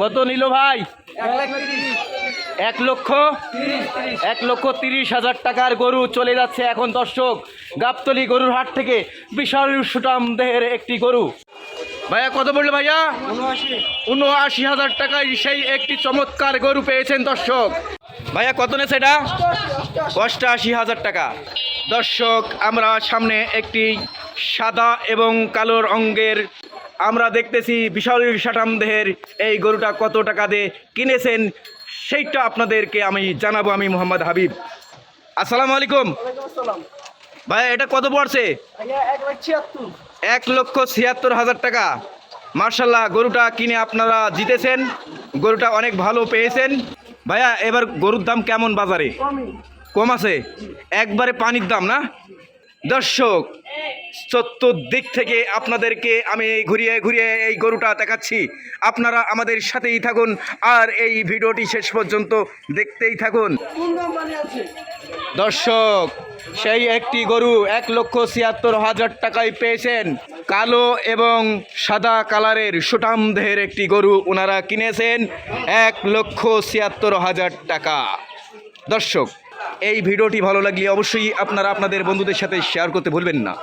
কত নিল ভাই? এক লক্ষ এক লক্ষ তিরিশ হাজার টাকার গরু চলে যাচ্ছে এখন দর্শক। গাবতলি গরুর হাট থেকে বিশাল সুটাম দেহের একটি গরু। ভাইয়া, কত বলল ভাইয়া? উনআশি হাজার টাকায় সেই একটি চমৎকার গরু পেয়েছেন দর্শক। ভাইয়া, কত নেছে এটা? অষ্টআশি হাজার টাকা। দর্শক, আমরা সামনে একটি সাদা এবং কালোর অঙ্গের আমরা দেখতেছি বিশাল সাটাম দেহের এই গরুটা কত টাকা দিয়ে কিনেছেন সেইটা আপনাদেরকে আমি জানাব আমি মোহাম্মদ হাবিব। আসসালামু আলাইকুম। ভাই এটা কত পড়ছে? এক লক্ষ ছিয়াত্তর হাজার টাকা। মার্শাল্লাহ গরুটা কিনে আপনারা জিতেছেন গরুটা অনেক ভালো পেয়েছেন। ভাইয়া এবার গরুর দাম কেমন বাজারে? কম আছে? একবারে পানির দাম না? দর্শক চতুর দিক থেকে আপনাদেরকে আমি ঘুরিয়ে ঘুরিয়ে এই গরুটা দেখাচ্ছি। আপনারা আমাদের সাথেই থাকুন আর এই ভিডিওটি শেষ পর্যন্ত দেখতেই থাকুন। দর্শক, সেই একটি গরু এক লক্ষ ছিয়াত্তর হাজার টাকায় পেয়েছেন। কালো এবং সাদা কালারের সুটাম দেহের একটি গরু ওনারা কিনেছেন এক লক্ষ ছিয়াত্তর হাজার টাকা। দর্শক এই ভিডিওটি ভালো লাগলে অবশ্যই আপনারা আপনাদের বন্ধুদের সাথে শেয়ার করতে ভুলবেন না।